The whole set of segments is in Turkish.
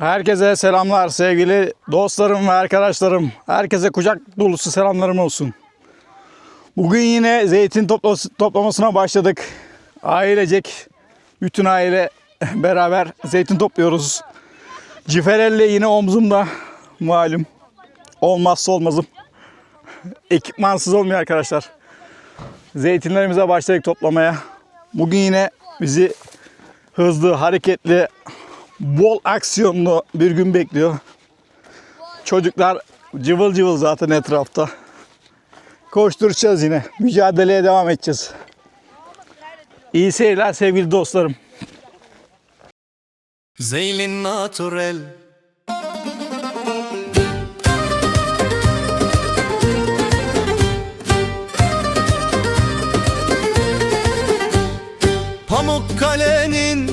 Herkese selamlar sevgili dostlarım ve arkadaşlarım. Herkese kucak dolusu selamlarım olsun. Bugün yine zeytin toplaması- toplamasına başladık. Ailecek, bütün aile beraber zeytin topluyoruz. Ciferelle yine omzumda malum. Olmazsa olmazım. Ekipmansız olmuyor arkadaşlar. Zeytinlerimize başladık toplamaya. Bugün yine bizi hızlı, hareketli, bol aksiyonlu bir gün bekliyor. Çocuklar cıvıl cıvıl zaten etrafta. Koşturacağız yine. Mücadeleye devam edeceğiz. İyi seyirler sevgili dostlarım. Zeylin naturel Pamukkale'nin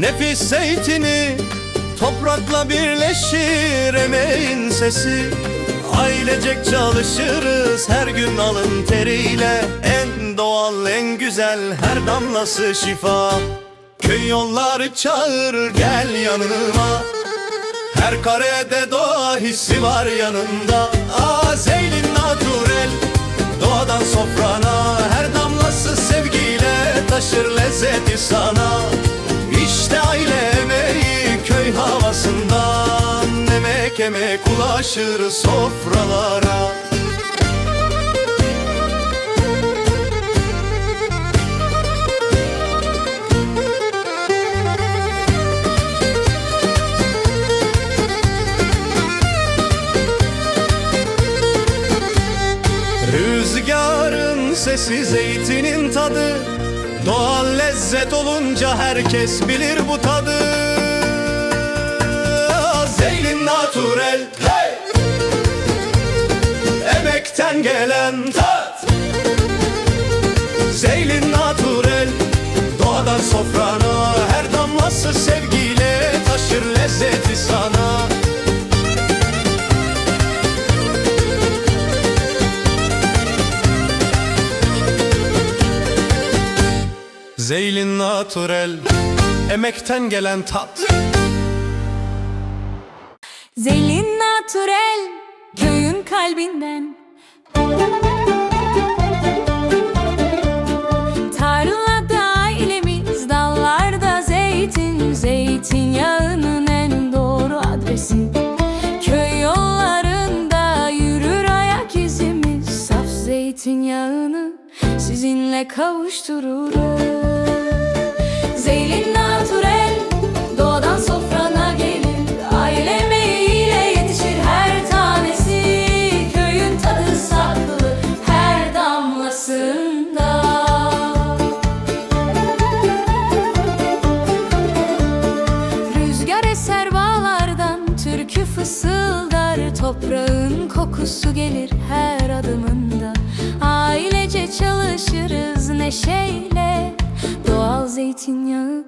nefis zeytini Toprakla birleşir emeğin sesi. Ailecek çalışırız her gün alın teriyle. En doğal en güzel her damlası şifa. Köy yolları çağır gel yanıma. Her karede doğa hissi var yanında. Aa Zeylin naturel Doğadan sofrana. Her damlası sevgiyle taşır lezzeti sana İşte aile emeği? Köy havasından Emek emek ulaşır sofralara. Rüzgarın sesi zeytinin tadı Doğal lezzet olunca herkes bilir bu tadı. Zeylin naturel. Hey! Emekten gelen tat. Zeylin naturel. Doğadan sofrana Her damlası sevgiyle taşır lezzeti sana Zeylin naturel Emekten gelen tat. Zelin natürel köyün kalbinden sizinle kavuştururuz. Zeylin natürel doğadan sofrana gelir. Aile emeğiyle yetişir her tanesi. Köyün tadı saklı her damlasında. Rüzgar eser bağlardan türkü fısıldar. Toprağın kokusu gelir her çalışırız neşeyle. Doğal zeytinyağı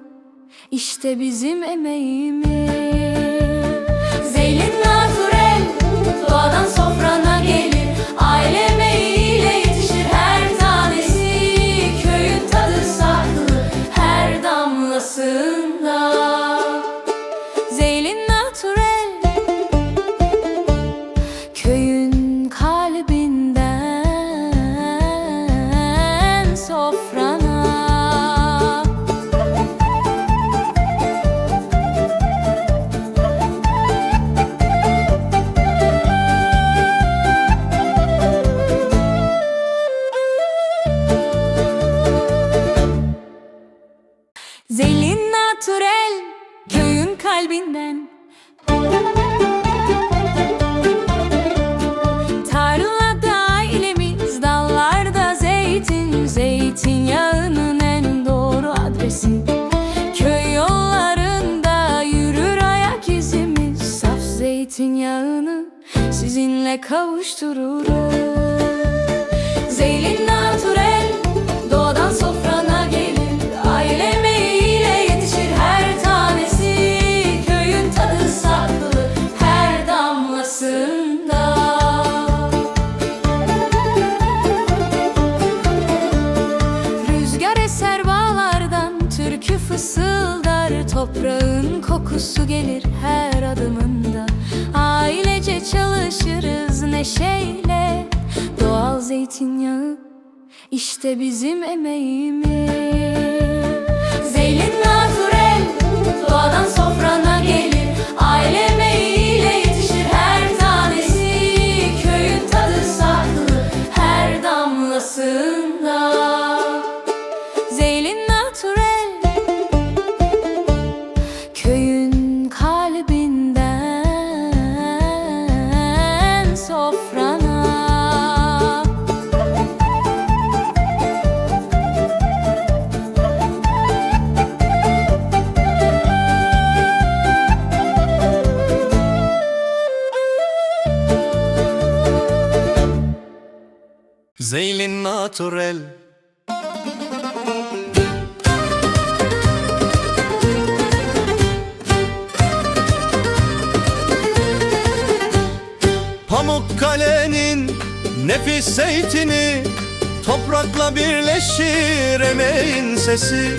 işte bizim emeğimiz. Zeylin sizinle kavuştururuz. Zeylin natürel doğadan sofrana gelir. Aile emeğiyle yetişir her tanesi. Köyün tadı saklı her damlasında. Rüzgar eser bağlardan türkü fısıldar. Toprağın kokusu gelir her adımında. Ailece çalışırız neşeyle Doğal zeytinyağı işte bizim emeğimiz. Zeylin nefis zeytini Toprakla birleşir emeğin sesi.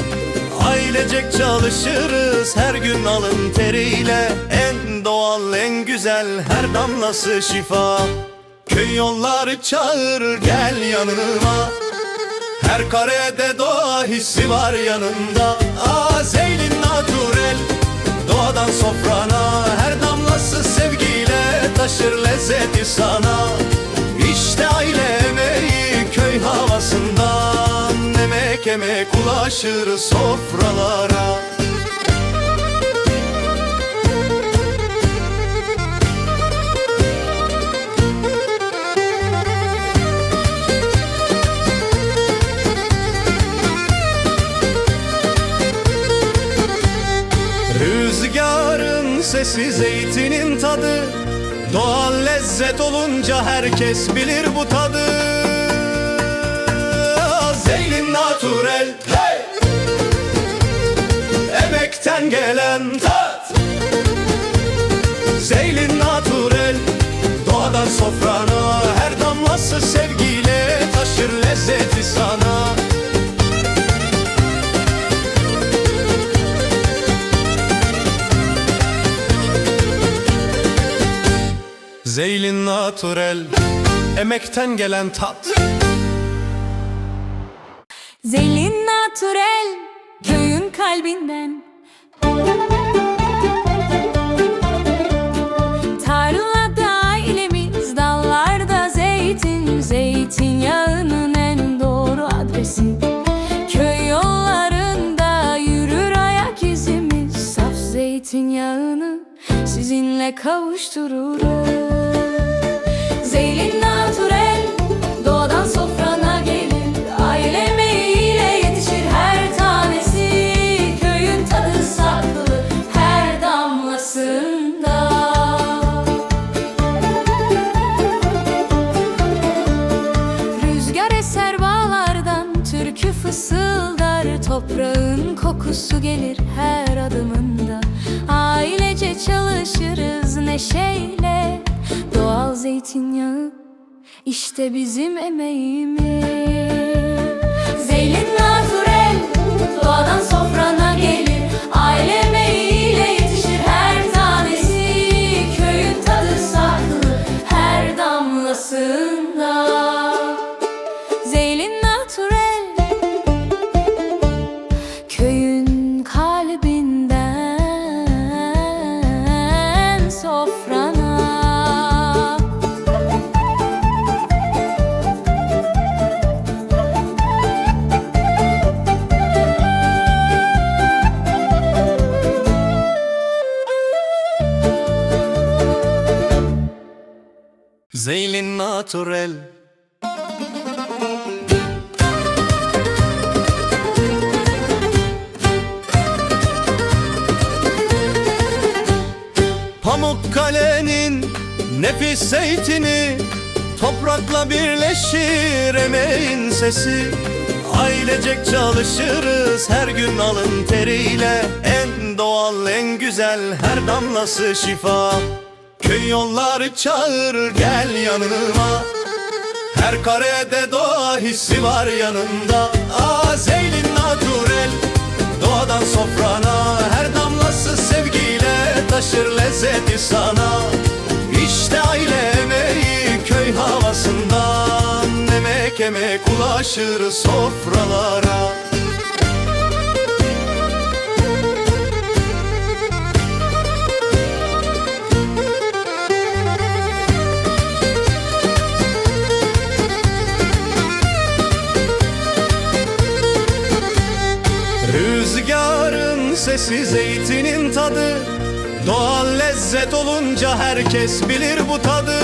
Ailecek çalışırız her gün alın teriyle. En doğal en güzel her damlası şifa. Köy yolları çağırır gel yanıma. Her karede doğa hissi var yanında. Aa Zeylin naturel Doğadan sofrana. Her damlası sevgiyle taşır lezzeti sana İşte aile emeği köy havasından. Emek emek ulaşır sofralara. Rüzgarın sesi zeytinin tadı Doğal lezzet olunca herkes bilir bu tadı. Zeylin naturel. Hey! Emekten gelen tat. Zeylin naturel. Doğadan sofrana Naturel Emekten gelen tat. Zelin naturel köyün kalbinden. Tarlada ailemiz dallarda zeytin Zeytinyağının en doğru adresi. Köy yollarında yürür ayak izimiz Saf zeytinyağını sizinle kavuştururuz Zeylin naturel doğadan sofrana gelir. Aile yetişir her tanesi. Köyün tadı saklı her damlasında. Rüzgar eser türkü fısıldar. Toprağın kokusu gelir her adımında. Ailece çalışırız neşeyle zeytinyağı. İşte bizim emeğimiz naturel. Pamukkale'nin nefis zeytini Toprakla birleşir emeğin sesi. Ailecek çalışırız her gün alın teriyle. En doğal en güzel her damlası şifa Köy yolları çağırır gel yanıma. Her karede doğa hissi var yanında. Aa Zeylin naturel Doğadan sofrana. Her damlası sevgiyle taşır lezzeti sana. İşte aile emeği köy havasından. Emek emek ulaşır sofralara Sesi zeytinin tadı? Doğal lezzet olunca herkes bilir bu tadı.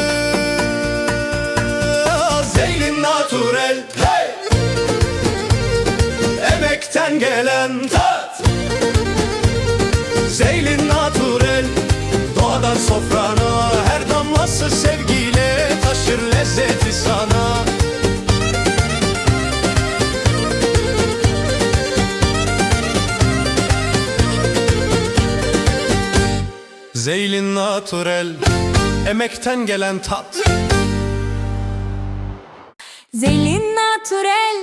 Zeylin naturel. Hey! Emekten gelen tat. Zeylin naturel. Doğadan sofrana Her damlası sevgiyle taşır lezzeti Zeylin naturel Emekten gelen tat. Zelin natürel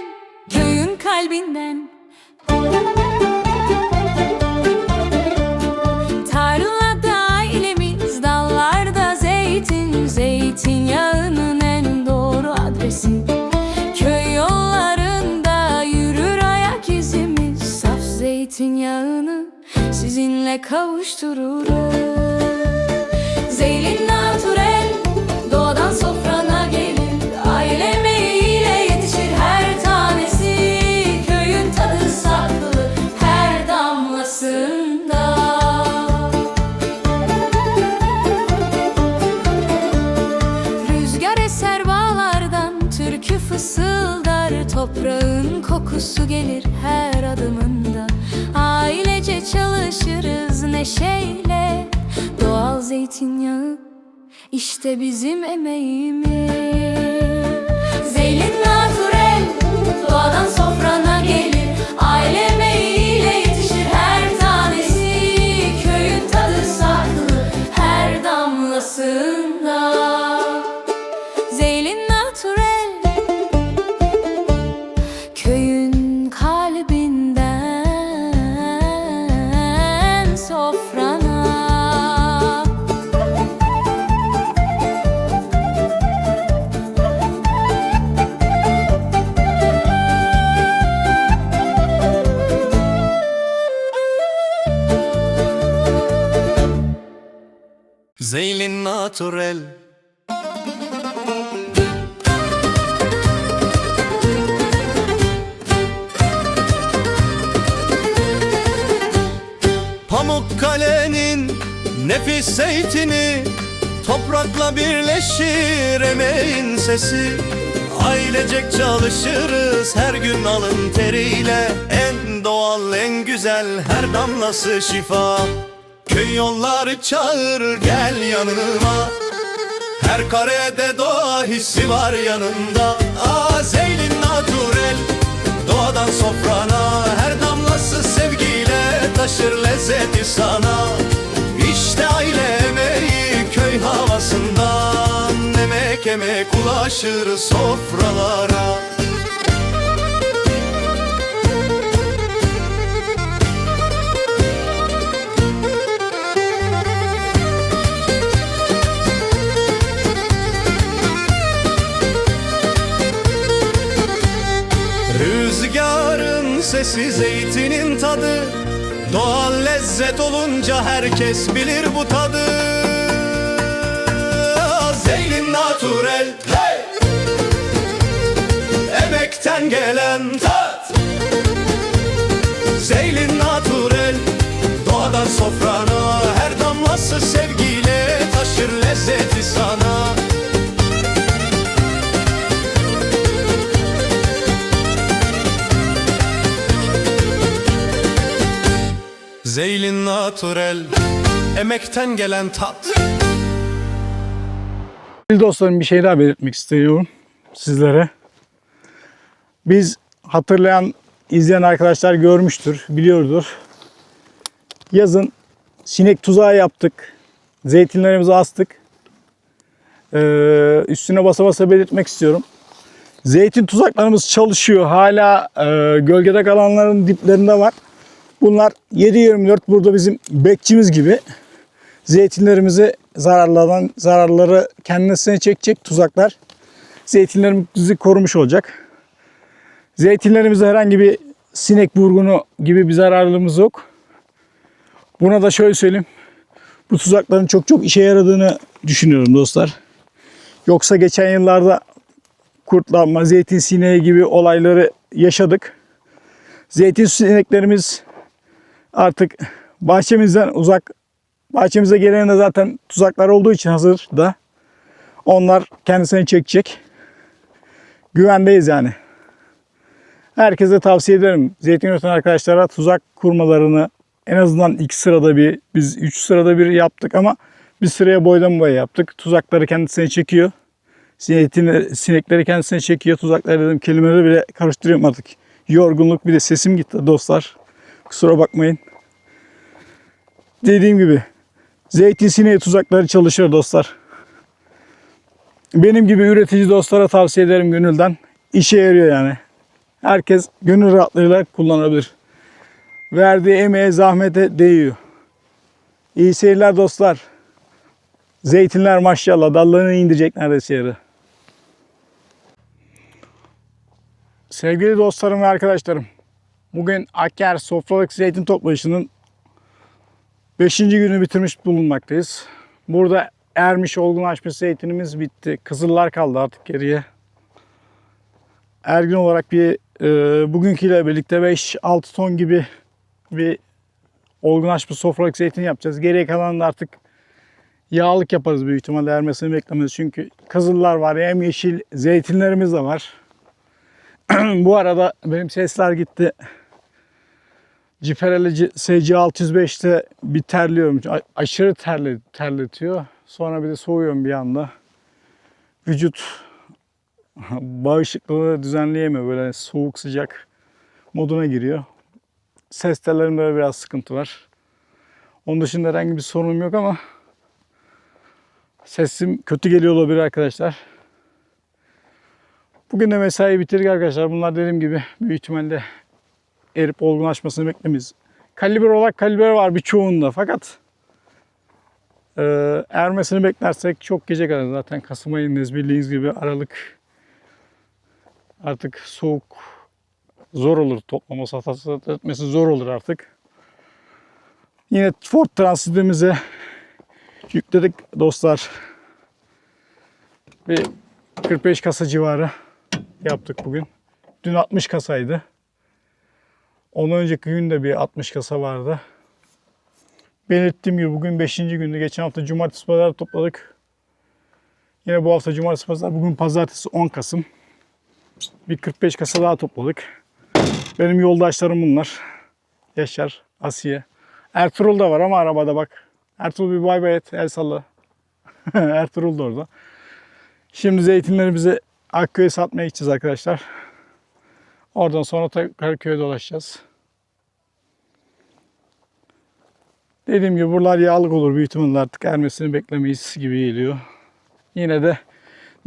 köyün kalbinden sizinle kavuştururuz. Zeylin natürel doğadan sofrana gelir. Aile yetişir her tanesi. Köyün tadı saklı her damlasında. Rüzgar eser türkü fısıldar. Toprağın kokusu gelir her adımında Çalışırız neşeyle. Doğal zeytinyağı işte bizim emeğimiz. Zeylin naturel doğadan sofrana gelir. Aile naturel. Pamukkale'nin nefis zeytini Toprakla birleşir emeğin sesi. Ailecek çalışırız her gün alın teriyle. En doğal en güzel her damlası şifa Köy yolları çağır gel yanıma. Her karede doğa hissi var yanında. Aa Zeylin naturel Doğadan sofrana. Her damlası sevgiyle taşır lezzeti sana. İşte aile emeği köy havasından. Emek emek ulaşır sofralara Sesi zeytinin tadı. Doğal lezzet olunca herkes bilir bu tadı. Zeylin naturel. Hey! Emekten gelen tat. Zeylin naturel. Doğadan sofrana Her damlası sevgiyle taşır lezzeti sana Zeylin naturel Emekten gelen tat dostlarım bir şey daha belirtmek istiyorum sizlere. Biz hatırlayan, izleyen arkadaşlar görmüştür, biliyordur. Yazın sinek tuzağı yaptık. Zeytinlerimizi astık. Ee, üstüne basa basa belirtmek istiyorum. Zeytin tuzaklarımız çalışıyor. Hala e, gölgede kalanların diplerinde var. Bunlar 7-24 burada bizim bekçimiz gibi. zeytinlerimizi zararlanan zararları kendisine çekecek tuzaklar zeytinlerimizi korumuş olacak. Zeytinlerimizde herhangi bir sinek vurgunu gibi bir zararlılığımız yok. Buna da şöyle söyleyeyim. Bu tuzakların çok çok işe yaradığını düşünüyorum dostlar. Yoksa geçen yıllarda kurtlanma, zeytin sineği gibi olayları yaşadık. Zeytin sineklerimiz artık bahçemizden uzak, bahçemize gelene zaten tuzaklar olduğu için hazır da onlar kendisini çekecek. Güvendeyiz yani. Herkese tavsiye ederim. Zeytin üreten arkadaşlara tuzak kurmalarını en azından iki sırada bir, biz üç sırada bir yaptık ama bir sıraya boydan boya yaptık. Tuzakları kendisine çekiyor. Zeytin, sinekleri kendisine çekiyor. Tuzakları dedim kelimeleri bile karıştırıyorum artık. Yorgunluk bir de sesim gitti dostlar. Kusura bakmayın. Dediğim gibi zeytin sineği tuzakları çalışır dostlar. Benim gibi üretici dostlara tavsiye ederim gönülden. İşe yarıyor yani. Herkes gönül rahatlığıyla kullanabilir. Verdiği emeğe, zahmete değiyor. İyi seyirler dostlar. Zeytinler maşallah dallarını indirecek neredeyse yarı. Sevgili dostlarım ve arkadaşlarım. Bugün Akker Sofralık Zeytin Toplayışı'nın 5. günü bitirmiş bulunmaktayız. Burada ermiş olgunlaşmış zeytinimiz bitti. Kızıllar kaldı artık geriye. Ergin olarak bir e, bugünküyle birlikte 5-6 ton gibi bir olgunlaşmış sofralık zeytin yapacağız. Geriye kalan da artık yağlık yaparız büyük ihtimalle ermesini beklemez. Çünkü kızıllar var, hem yeşil zeytinlerimiz de var. Bu arada benim sesler gitti. Cipereli SC605'te bir terliyorum. A- aşırı terle, terletiyor. Sonra bir de soğuyorum bir anda. Vücut bağışıklığı düzenleyemiyor. Böyle soğuk sıcak moduna giriyor. Ses tellerimde biraz sıkıntı var. Onun dışında herhangi bir sorunum yok ama sesim kötü geliyor olabilir arkadaşlar. Bugün de mesai bitirdik arkadaşlar. Bunlar dediğim gibi büyük ihtimalle erip olgunlaşmasını beklemeyiz. Kalibre olarak kalibre var birçoğunda fakat e, ermesini beklersek çok gece kadar zaten Kasım ayındayız bildiğiniz gibi Aralık artık soğuk zor olur toplaması hatası etmesi zor olur artık. Yine Ford Transit'imize yükledik dostlar. Bir 45 kasa civarı yaptık bugün. Dün 60 kasaydı. Ondan önceki gün de bir 60 kasa vardı. Belirttiğim gibi bugün 5. gündü. Geçen hafta cumartesi pazar topladık. Yine bu hafta cumartesi pazar. Bugün pazartesi 10 Kasım. Bir 45 kasa daha topladık. Benim yoldaşlarım bunlar. Yaşar, Asiye. Ertuğrul da var ama arabada bak. Ertuğrul bir bay bay et. El salla. Ertuğrul da orada. Şimdi zeytinlerimizi Akköy'e satmaya gideceğiz arkadaşlar. Oradan sonra tekrar köye dolaşacağız. Dediğim gibi buralar yağlık olur büyük ihtimalle artık ermesini beklemeyiz gibi geliyor. Yine de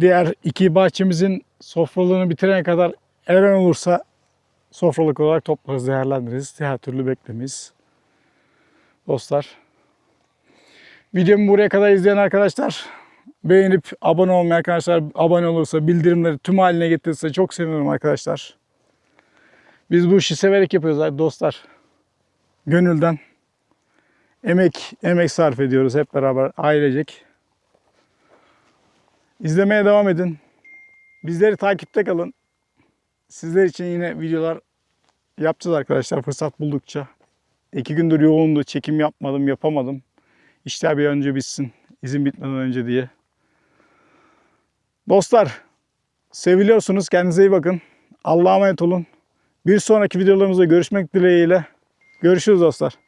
diğer iki bahçemizin sofralığını bitirene kadar eren olursa sofralık olarak toplarız, değerlendiririz. Diğer türlü beklemeyiz. Dostlar. Videomu buraya kadar izleyen arkadaşlar beğenip abone olmayan arkadaşlar abone olursa bildirimleri tüm haline getirirse çok sevinirim arkadaşlar. Biz bu işi severek yapıyoruz dostlar. Gönülden emek emek sarf ediyoruz hep beraber ailecek. İzlemeye devam edin. Bizleri takipte kalın. Sizler için yine videolar yapacağız arkadaşlar fırsat buldukça. İki gündür yoğundu. Çekim yapmadım, yapamadım. İşler bir önce bitsin. izin bitmeden önce diye. Dostlar, seviliyorsunuz. Kendinize iyi bakın. Allah'a emanet olun. Bir sonraki videolarımızda görüşmek dileğiyle. Görüşürüz dostlar.